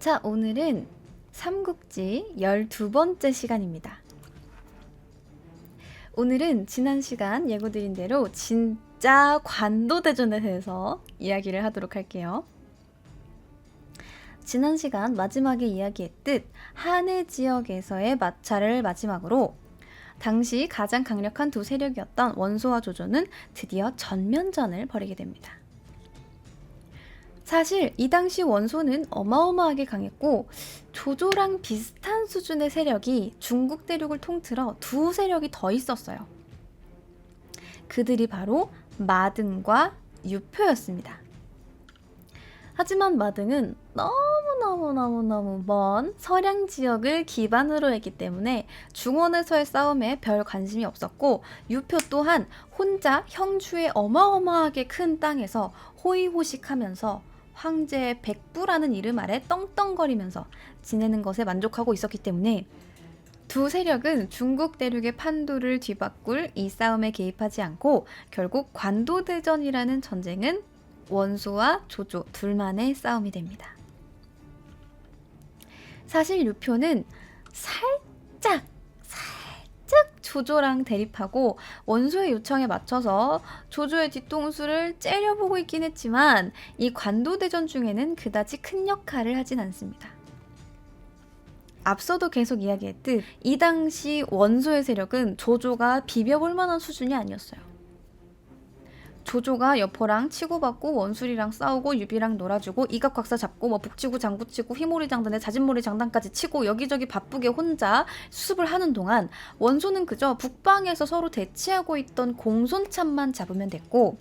자, 오늘은 삼국지 12번째 시간입니다. 오늘은 지난 시간 예고드린 대로 진짜 관도대전에 대해서 이야기를 하도록 할게요. 지난 시간 마지막에 이야기했듯 한해 지역에서의 마찰을 마지막으로 당시 가장 강력한 두 세력이었던 원소와 조조는 드디어 전면전을 벌이게 됩니다. 사실 이 당시 원소는 어마어마하게 강했고 조조랑 비슷한 수준의 세력이 중국 대륙을 통틀어 두 세력이 더 있었어요. 그들이 바로 마등과 유표였습니다. 하지만 마등은 너무너무너무너무 먼 서량 지역을 기반으로 했기 때문에 중원에서의 싸움에 별 관심이 없었고 유표 또한 혼자 형주의 어마어마하게 큰 땅에서 호의호식하면서 황제의 백부라는 이름 아래 떵떵거리면서 지내는 것에 만족하고 있었기 때문에 두 세력은 중국 대륙의 판도를 뒤바꿀 이 싸움에 개입하지 않고 결국 관도대전이라는 전쟁은 원소와 조조 둘만의 싸움이 됩니다. 사실 유표는 살짝 조조랑 대립하고 원소의 요청에 맞춰서 조조의 뒤통수를 째려보고 있긴 했지만 이 관도대전 중에는 그다지 큰 역할을 하진 않습니다. 앞서도 계속 이야기했듯 이 당시 원소의 세력은 조조가 비벼볼 만한 수준이 아니었어요. 조조가 여포랑 치고받고 원술이랑 싸우고 유비랑 놀아주고 이각곽사 잡고 뭐 북치고 장구치고 휘모리 장단에 자진모리 장단까지 치고 여기저기 바쁘게 혼자 수습을 하는 동안 원소는 그저 북방에서 서로 대치하고 있던 공손찬만 잡으면 됐고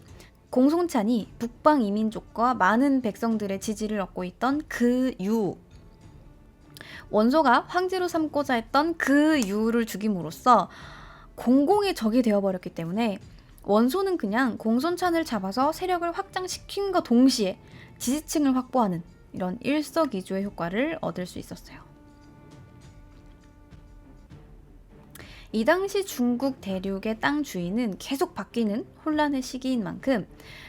공손찬이 북방 이민족과 많은 백성들의 지지를 얻고 있던 그 유. 원소가 황제로 삼고자 했던 그 유를 죽임으로써 공공의 적이 되어버렸기 때문에 원소는 그냥 공손찬을 잡아서 세력을 확장시킨과 동시에 지지층을 확보하는 이런 일석이조의 효과를 얻을 수 있었어요. 이 당시 중국 대륙의 땅 주인은 계속 바뀌는 혼란의 시기인 만큼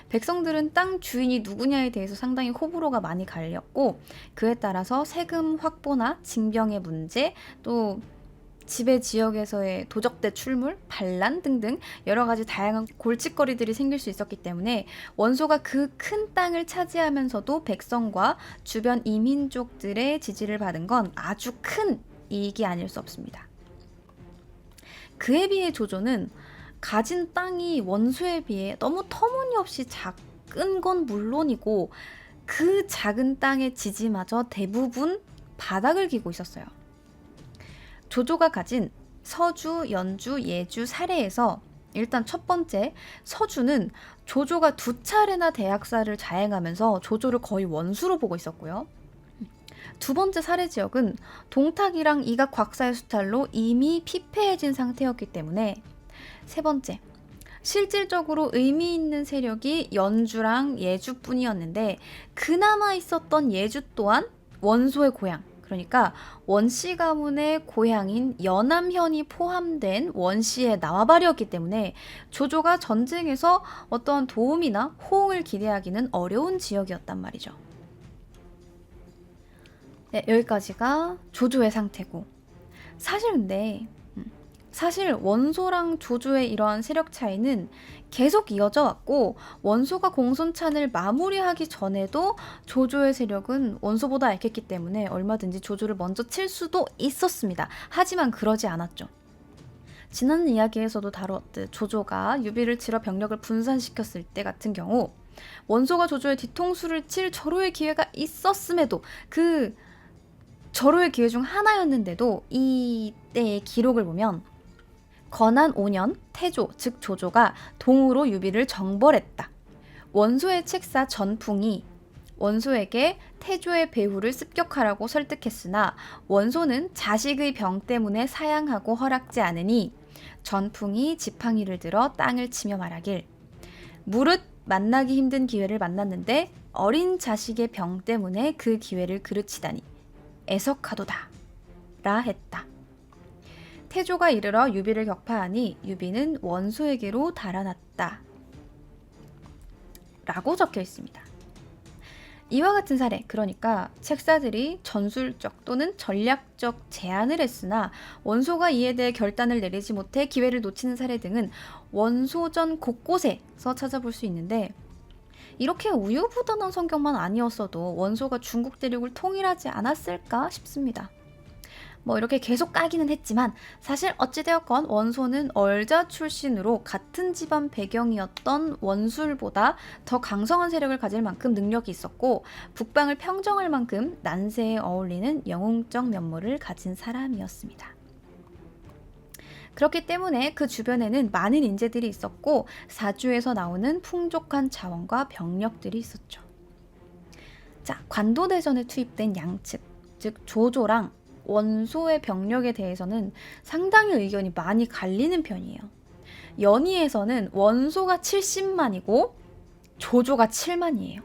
백성들은 땅 주인이 누구냐에 대해서 상당히 호불호가 많이 갈렸고 그에 따라서 세금 확보나 징병의 문제 또 지배 지역에서의 도적대 출물, 반란 등등 여러 가지 다양한 골칫거리들이 생길 수 있었기 때문에 원소가 그 큰 땅을 차지하면서도 백성과 주변 이민족들의 지지를 받은 건 아주 큰 이익이 아닐 수 없습니다. 그에 비해 조조는 가진 땅이 원소에 비해 너무 터무니없이 작은 건 물론이고 그 작은 땅의 지지마저 대부분 바닥을 기고 있었어요. 조조가 가진 서주, 연주, 예주, 사례에서 일단 첫 번째 서주는 조조가 두 차례나 대학살을 자행하면서 조조를 거의 원수로 보고 있었고요. 두 번째 사례 지역은 동탁이랑 이각 곽사의 수탈로 이미 피폐해진 상태였기 때문에 세 번째 실질적으로 의미 있는 세력이 연주랑 예주뿐이었는데 그나마 있었던 예주 또한 원소의 고향 그러니까 원씨 가문의 고향인 연암현이 포함된 원씨의 나와바리였기 때문에 조조가 전쟁에서 어떠한 도움이나 호응을 기대하기는 어려운 지역이었단 말이죠. 네, 여기까지가 조조의 상태고 사실 근데 사실 원소랑 조조의 이러한 세력 차이는 계속 이어져 왔고 원소가 공손찬을 마무리하기 전에도 조조의 세력은 원소보다 약했기 때문에 얼마든지 조조를 먼저 칠 수도 있었습니다. 하지만 그러지 않았죠. 지난 이야기에서도 다뤘듯 조조가 유비를 치러 병력을 분산시켰을 때 같은 경우 원소가 조조의 뒤통수를 칠 절호의 기회가 있었음에도 그 절호의 기회 중 하나였는데도 이때의 기록을 보면 건한 5년 태조 즉 조조가 동으로 유비를 정벌했다. 원소의 책사 전풍이 원소에게 태조의 배후를 습격하라고 설득했으나 원소는 자식의 병 때문에 사양하고 허락지 않으니 전풍이 지팡이를 들어 땅을 치며 말하길 무릇 만나기 힘든 기회를 만났는데 어린 자식의 병 때문에 그 기회를 그르치다니 애석하도다 라 했다. 태조가 이르러 유비를 격파하니 유비는 원소에게로 달아났다. 라고 적혀 있습니다. 이와 같은 사례, 그러니까 책사들이 전술적 또는 전략적 제안을 했으나 원소가 이에 대해 결단을 내리지 못해 기회를 놓치는 사례 등은 원소전 곳곳에서 찾아볼 수 있는데 이렇게 우유부단한 성경만 아니었어도 원소가 중국 대륙을 통일하지 않았을까 싶습니다. 뭐 이렇게 계속 까기는 했지만 사실 어찌되었건 원소는 얼자 출신으로 같은 집안 배경이었던 원술보다 더 강성한 세력을 가질 만큼 능력이 있었고 북방을 평정할 만큼 난세에 어울리는 영웅적 면모를 가진 사람이었습니다. 그렇기 때문에 그 주변에는 많은 인재들이 있었고 사주에서 나오는 풍족한 자원과 병력들이 있었죠. 자, 관도대전에 투입된 양측, 즉 조조랑 원소의 병력에 대해서는 상당히 의견이 많이 갈리는 편이에요. 연희에서는 원소가 70만이고 조조가 7만이에요.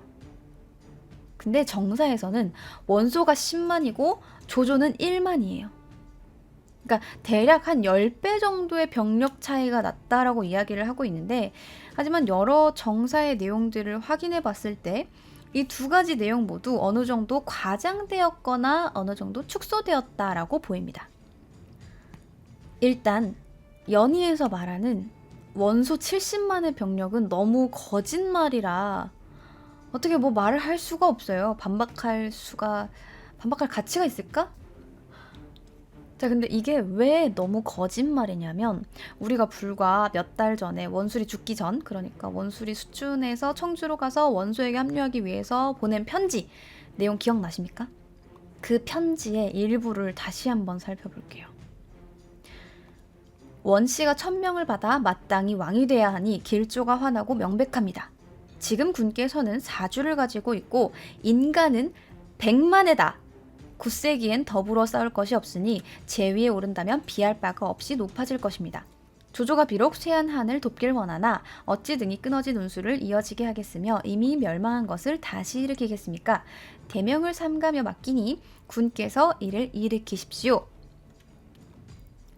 근데 정사에서는 원소가 10만이고 조조는 1만이에요. 그러니까 대략 한 10배 정도의 병력 차이가 났다라고 이야기를 하고 있는데 하지만 여러 정사의 내용들을 확인해 봤을 때 이 두 가지 내용 모두 어느 정도 과장되었거나 어느 정도 축소되었다라고 보입니다. 일단 연희에서 말하는 원소 70만의 병력은 너무 거짓말이라 어떻게 뭐 말을 할 수가 없어요. 반박할 수가 반박할 가치가 있을까? 자, 근데 이게 왜 너무 거짓말이냐면 우리가 불과 몇 달 전에 원술이 죽기 전, 그러니까 원술이 수준에서 청주로 가서 원소에게 합류하기 위해서 보낸 편지 내용 기억나십니까? 그 편지의 일부를 다시 한번 살펴볼게요. 원 씨가 천명을 받아 마땅히 왕이 돼야 하니 길조가 화나고 명백합니다. 지금 군께서는 사주를 가지고 있고 인간은 백만에다 굳세기엔 더불어 싸울 것이 없으니 제위에 오른다면 비할 바가 없이 높아질 것입니다. 조조가 비록 쇠한 한을 돕길 원하나 어찌 등이 끊어진 운수를 이어지게 하겠으며 이미 멸망한 것을 다시 일으키겠습니까? 대명을 삼가며 맡기니 군께서 이를 일으키십시오.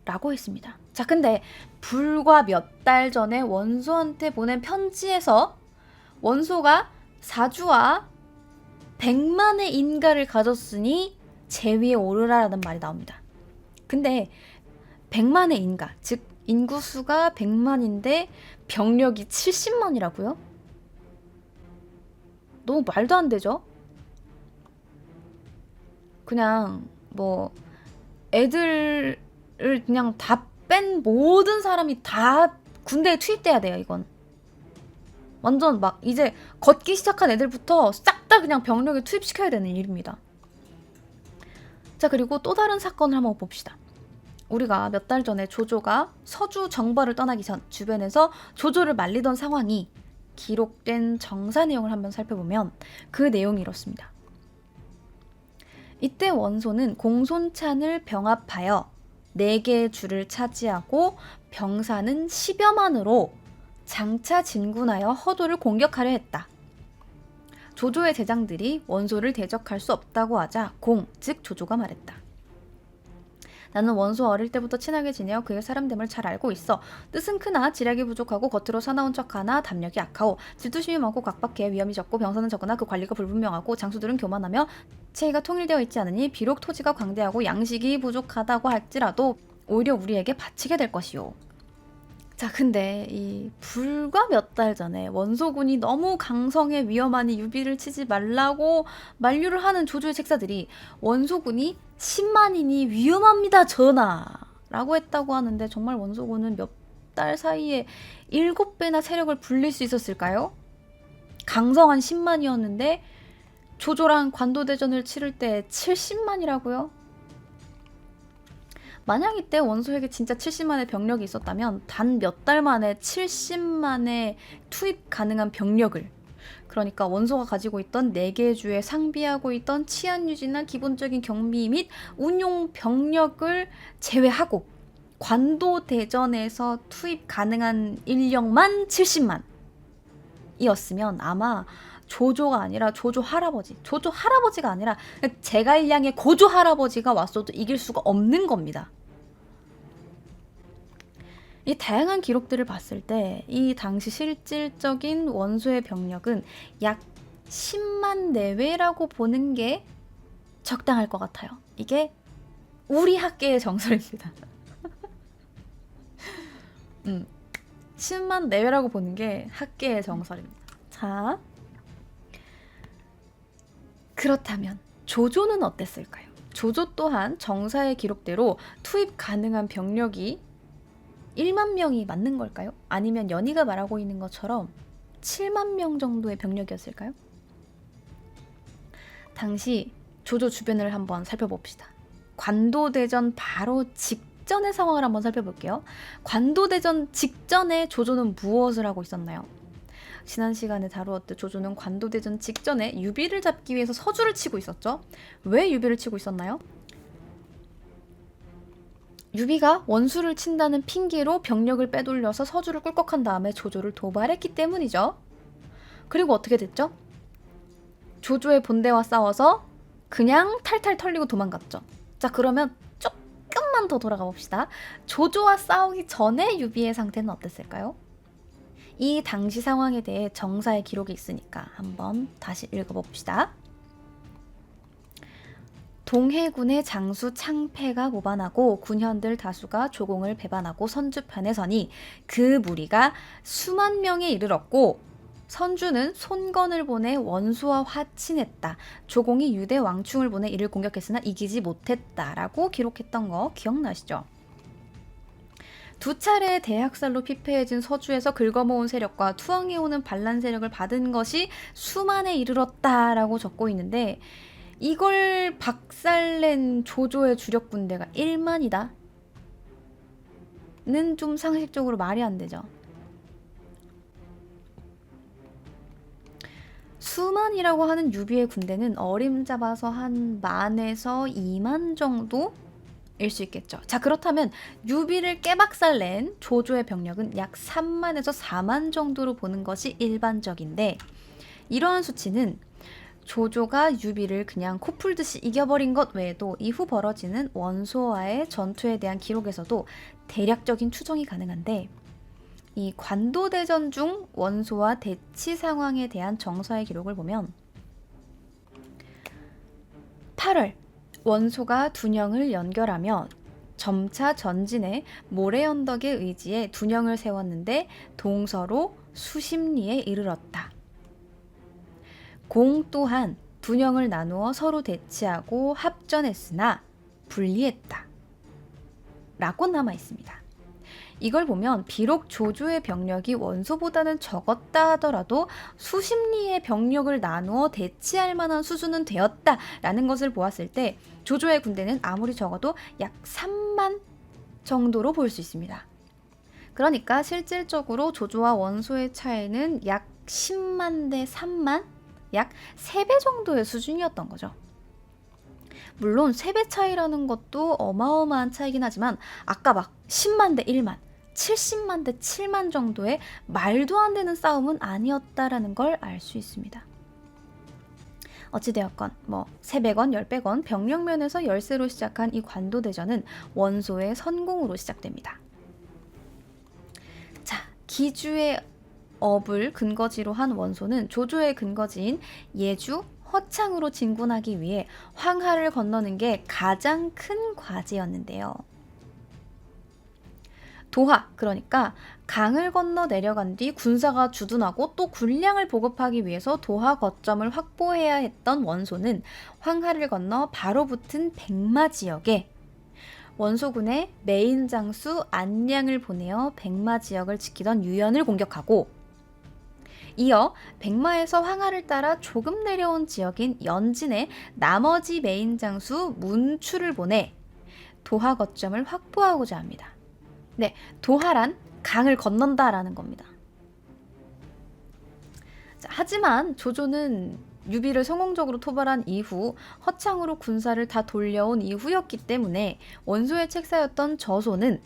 라고 했습니다. 자, 근데 불과 몇 달 전에 원소한테 보낸 편지에서 원소가 사주와 100만의 인가를 가졌으니 제 위에 오르라라는 말이 나옵니다. 근데 100만의 인가, 즉 인구수가 100만인데 병력이 70만이라고요? 너무 말도 안 되죠? 그냥 뭐 애들을 그냥 다 뺀 모든 사람이 다 군대에 투입돼야 돼요, 이건. 완전 막 이제 걷기 시작한 애들부터 싹 다 그냥 병력에 투입시켜야 되는 일입니다. 자, 그리고 또 다른 사건을 한번 봅시다. 우리가 몇 달 전에 조조가 서주 정벌을 떠나기 전 주변에서 조조를 말리던 상황이 기록된 정사 내용을 한번 살펴보면 그 내용이 이렇습니다. 이때 원소는 공손찬을 병합하여 네 개의 줄을 차지하고 병사는 10여만으로 장차 진군하여 허도를 공격하려 했다. 조조의 제장들이 원소를 대적할 수 없다고 하자 공, 즉 조조가 말했다. 나는 원소 어릴 때부터 친하게 지내어 그의 사람됨을 잘 알고 있어. 뜻은 크나 지략이 부족하고 겉으로 사나운 척하나 담력이 약하오. 질투심이 많고 각박해 위험이 적고 병사는 적으나 그 관리가 불분명하고 장수들은 교만하며 체계가 통일되어 있지 않으니 비록 토지가 광대하고 양식이 부족하다고 할지라도 오히려 우리에게 바치게 될 것이오. 자, 근데 이 불과 몇 달 전에 원소군이 너무 강성해 위험하니 유비를 치지 말라고 만류를 하는 조조의 책사들이 원소군이 10만이니 위험합니다, 전하. 라고 했다고 하는데 정말 원소군은 몇 달 사이에 7배나 세력을 불릴 수 있었을까요? 강성한 10만이었는데 조조랑 관도대전을 치를 때 70만이라고요? 만약 이때 원소에게 진짜 70만의 병력이 있었다면 단 몇 달 만에 70만의 투입 가능한 병력을 그러니까 원소가 가지고 있던 4개의 주에 상비하고 있던 치안 유지나 기본적인 경비 및 운용 병력을 제외하고 관도 대전에서 투입 가능한 인력만 70만 이었으면 아마 조조가 아니라 조조 할아버지, 조조 할아버지가 아니라 제갈량의 고조 할아버지가 왔어도 이길 수가 없는 겁니다. 이 다양한 기록들을 봤을 때 이 당시 실질적인 원소의 병력은 약 10만 내외라고 보는 게 적당할 것 같아요. 이게 우리 학계의 정설입니다. 음, 10만 내외라고 보는 게 학계의 정설입니다. 자, 그렇다면 조조는 어땠을까요? 조조 또한 정사의 기록대로 투입 가능한 병력이 1만 명이 맞는 걸까요? 아니면 연희가 말하고 있는 것처럼 7만 명 정도의 병력이었을까요? 당시 조조 주변을 한번 살펴봅시다. 관도대전 바로 직전의 상황을 한번 살펴볼게요. 관도대전 직전에 조조는 무엇을 하고 있었나요? 지난 시간에 다루었듯 조조는 관도대전 직전에 유비를 잡기 위해서 서주를 치고 있었죠. 왜 유비를 치고 있었나요? 유비가 원수를 친다는 핑계로 병력을 빼돌려서 서주를 꿀꺽한 다음에 조조를 도발했기 때문이죠. 그리고 어떻게 됐죠? 조조의 본대와 싸워서 그냥 탈탈 털리고 도망갔죠. 자, 그러면 조금만 더 돌아가 봅시다. 조조와 싸우기 전에 유비의 상태는 어땠을까요? 이 당시 상황에 대해 정사의 기록이 있으니까 한번 다시 읽어봅시다. 동해군의 장수 창패가 모반하고 군현들 다수가 조공을 배반하고 선주편에 서니 그 무리가 수만 명에 이르렀고 선주는 손건을 보내 원수와 화친했다. 조공이 유대 왕충을 보내 이를 공격했으나 이기지 못했다라고 기록했던 거 기억나시죠? 두 차례 대학살로 피폐해진 서주에서 긁어모은 세력과 투항해오는 반란 세력을 받은 것이 수만에 이르렀다라고 적고 있는데 이걸 박살낸 조조의 주력 군대가 1만이다. 는 좀 상식적으로 말이 안 되죠. 수만이라고 하는 유비의 군대는 어림잡아서 한 만에서 2만 정도 일 수 있겠죠. 자, 그렇다면 유비를 깨박살 낸 조조의 병력은 약 3만에서 4만 정도로 보는 것이 일반적인데 이러한 수치는 조조가 유비를 그냥 코풀듯이 이겨버린 것 외에도 이후 벌어지는 원소와의 전투에 대한 기록에서도 대략적인 추정이 가능한데 이 관도대전 중 원소와 대치 상황에 대한 정서의 기록을 보면 8월 원소가 둔영을 연결하며 점차 전진해 모래 언덕의 의지에 둔영을 세웠는데 동서로 수십리에 이르렀다. 공 또한 둔영을 나누어 서로 대치하고 합전했으나 분리했다. 라고 남아 있습니다. 이걸 보면 비록 조조의 병력이 원소보다는 적었다 하더라도 수십리의 병력을 나누어 대치할 만한 수준은 되었다라는 것을 보았을 때 조조의 군대는 아무리 적어도 약 3만 정도로 볼 수 있습니다. 그러니까 실질적으로 조조와 원소의 차이는 약 10만 대 3만 약 3배 정도의 수준이었던 거죠. 물론 3배 차이라는 것도 어마어마한 차이긴 하지만 아까 막 10만 대 1만 70만 대 7만 정도의 말도 안 되는 싸움은 아니었다라는 걸 알 수 있습니다. 어찌되었건 뭐 300원, 10백원 병력면에서 열세로 시작한 이 관도대전은 원소의 선공으로 시작됩니다. 자, 기주의 업을 근거지로 한 원소는 조조의 근거지인 예주, 허창으로 진군하기 위해 황하를 건너는 게 가장 큰 과제였는데요. 도하 그러니까 강을 건너 내려간 뒤 군사가 주둔하고 또 군량을 보급하기 위해서 도하 거점을 확보해야 했던 원소는 황하를 건너 바로 붙은 백마 지역에 원소군의 메인 장수 안량을 보내어 백마 지역을 지키던 유연을 공격하고 이어 백마에서 황하를 따라 조금 내려온 지역인 연진에 나머지 메인 장수 문추를 보내 도하 거점을 확보하고자 합니다. 네, 도하란 강을 건넌다라는 겁니다. 자, 하지만 조조는 유비를 성공적으로 토벌한 이후 허창으로 군사를 다 돌려온 이후였기 때문에 원소의 책사였던 저소는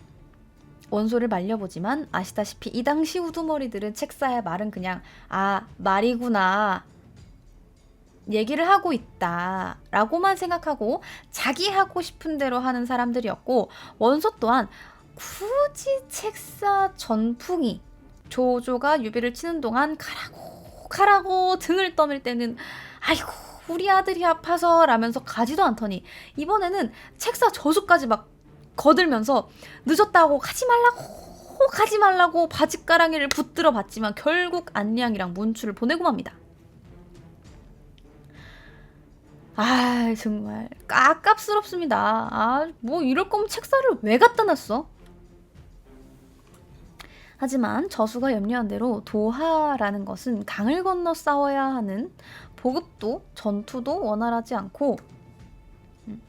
원소를 말려보지만 아시다시피 이 당시 우두머리들은 책사의 말은 그냥 아 말이구나 얘기를 하고 있다 라고만 생각하고 자기 하고 싶은 대로 하는 사람들이었고 원소 또한 굳이 책사 전풍이 조조가 유비를 치는 동안 가라고 어떡하라고 등을 떠밀 때는 아이고 우리 아들이 아파서 라면서 가지도 않더니 이번에는 책사 저수까지 막 거들면서 늦었다고 가지 말라고 가지 말라고 바짓가랑이를 붙들어 봤지만 결국 안리양이랑 문추를 보내고 맙니다. 아 정말 깝깝스럽습니다. 아 뭐 이럴 거면 책사를 왜 갖다 놨어? 하지만 저수가 염려한 대로 도하라는 것은 강을 건너 싸워야 하는 보급도 전투도 원활하지 않고 음,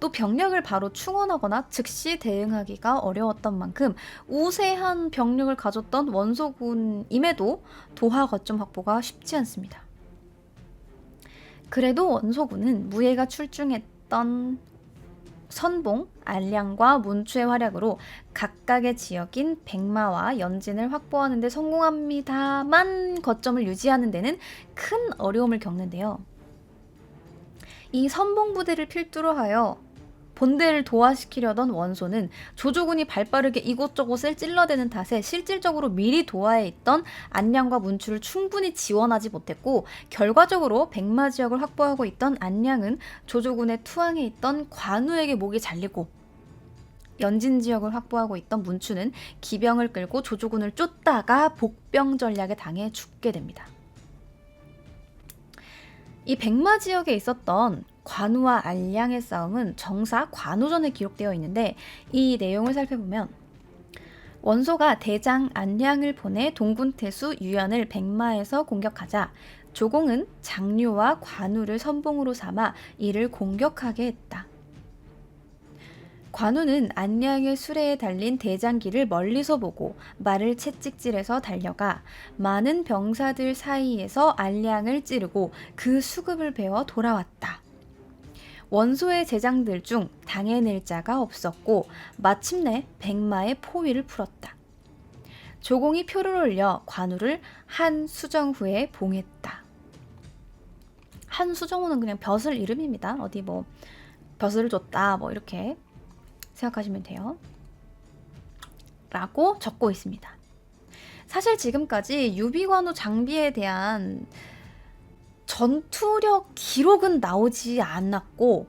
또 병력을 바로 충원하거나 즉시 대응하기가 어려웠던 만큼 우세한 병력을 가졌던 원소군임에도 도하 거점 확보가 쉽지 않습니다. 그래도 원소군은 무예가 출중했던 선봉, 알량과 문추의 활약으로 각각의 지역인 백마와 연진을 확보하는 데 성공합니다만 거점을 유지하는 데는 큰 어려움을 겪는데요. 이 선봉 부대를 필두로 하여 본대를 도하시키려던 원소는 조조군이 발빠르게 이곳저곳을 찔러대는 탓에 실질적으로 미리 도하에 있던 안량과 문추를 충분히 지원하지 못했고 결과적으로 백마 지역을 확보하고 있던 안량은 조조군의 투항에 있던 관우에게 목이 잘리고 연진 지역을 확보하고 있던 문추는 기병을 끌고 조조군을 쫓다가 복병 전략에 당해 죽게 됩니다. 이 백마 지역에 있었던 관우와 알량의 싸움은 정사 관우전에 기록되어 있는데 이 내용을 살펴보면 원소가 대장 안량을 보내 동군태수 유연을 백마에서 공격하자 조공은 장류와 관우를 선봉으로 삼아 이를 공격하게 했다. 관우는 안량의 수레에 달린 대장기를 멀리서 보고 말을 채찍질해서 달려가 많은 병사들 사이에서 안량을 찌르고 그 수급을 베어 돌아왔다. 원소의 제장들 중 당해낼 자가 없었고 마침내 백마의 포위를 풀었다. 조공이 표를 올려 관우를 한 수정 후에 봉했다. 한 수정후는 그냥 벼슬 이름입니다. 어디 뭐 벼슬을 줬다 뭐 이렇게 생각하시면 돼요. 라고 적고 있습니다. 사실 지금까지 유비관우 장비에 대한 전투력 기록은 나오지 않았고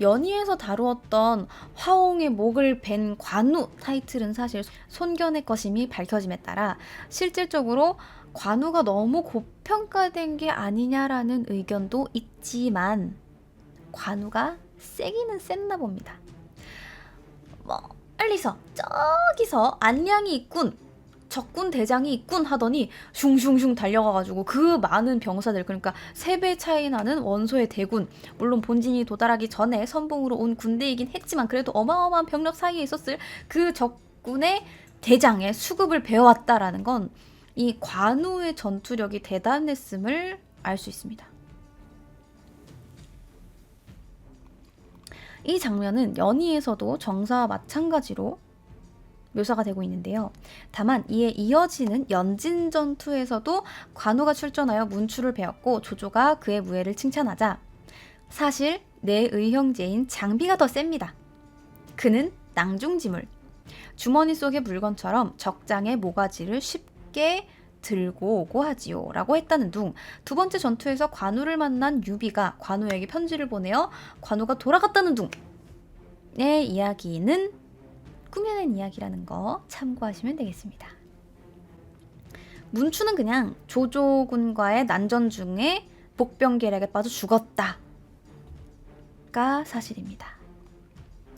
연희에서 다루었던 화홍의 목을 벤 관우 타이틀은 사실 손견의 것임이 밝혀짐에 따라 실질적으로 관우가 너무 고평가된 게 아니냐라는 의견도 있지만 관우가 세기는 셌나 봅니다. 뭐 빨리서 저기서 안량이 있군 적군 대장이 있군 하더니 슝슝슝 달려가가지고 그 많은 병사들 그러니까 세 배 차이 나는 원소의 대군 물론 본진이 도달하기 전에 선봉으로 온 군대이긴 했지만 그래도 어마어마한 병력 사이에 있었을 그 적군의 대장의 수급을 배워왔다라는 건 이 관우의 전투력이 대단했음을 알 수 있습니다. 이 장면은 연희에서도 정사와 마찬가지로 묘사가 되고 있는데요. 다만 이에 이어지는 연진 전투에서도 관우가 출전하여 문추를 배웠고 조조가 그의 무예를 칭찬하자 사실 내 의형제인 장비가 더 셉니다. 그는 낭중지물 주머니 속의 물건처럼 적장의 모가지를 쉽게 들고 오고 하지요. 라고 했다는 둥. 두 번째 전투에서 관우를 만난 유비가 관우에게 편지를 보내어 관우가 돌아갔다는 둥 의 이야기는 꾸며낸 이야기라는 거 참고하시면 되겠습니다. 문추는 그냥 조조군과의 난전 중에 복병계략에 빠져 죽었다가 사실입니다.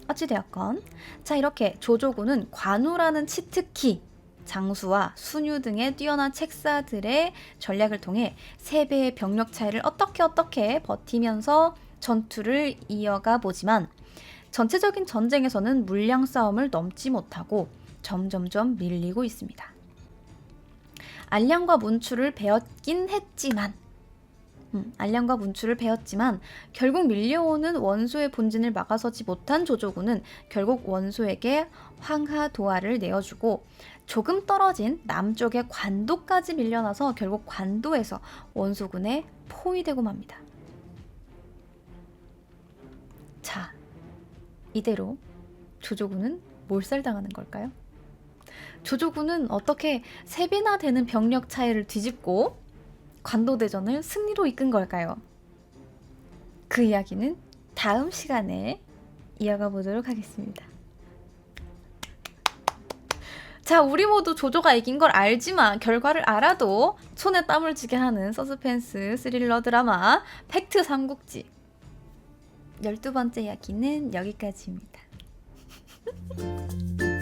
어찌되었건 자 이렇게 조조군은 관우라는 치트키 장수와 순유 등의 뛰어난 책사들의 전략을 통해 세 배의 병력 차이를 어떻게 어떻게 버티면서 전투를 이어가 보지만 전체적인 전쟁에서는 물량 싸움을 넘지 못하고 점점점 밀리고 있습니다. 알량과 문추를 베었긴 했지만 음, 알량과 문추를 베었지만 결국 밀려오는 원소의 본진을 막아서지 못한 조조군은 결국 원소에게 황하 도하를 내어주고 조금 떨어진 남쪽의 관도까지 밀려나서 결국 관도에서 원소군에 포위되고 맙니다. 자, 이대로 조조군은 몰살당하는 걸까요? 조조군은 어떻게 세 배나 되는 병력 차이를 뒤집고 관도대전을 승리로 이끈 걸까요? 그 이야기는 다음 시간에 이어가 보도록 하겠습니다. 자, 우리 모두 조조가 이긴 걸 알지만 결과를 알아도 손에 땀을 쥐게 하는 서스펜스 스릴러 드라마 팩트 삼국지 12번째 이야기는 여기까지입니다.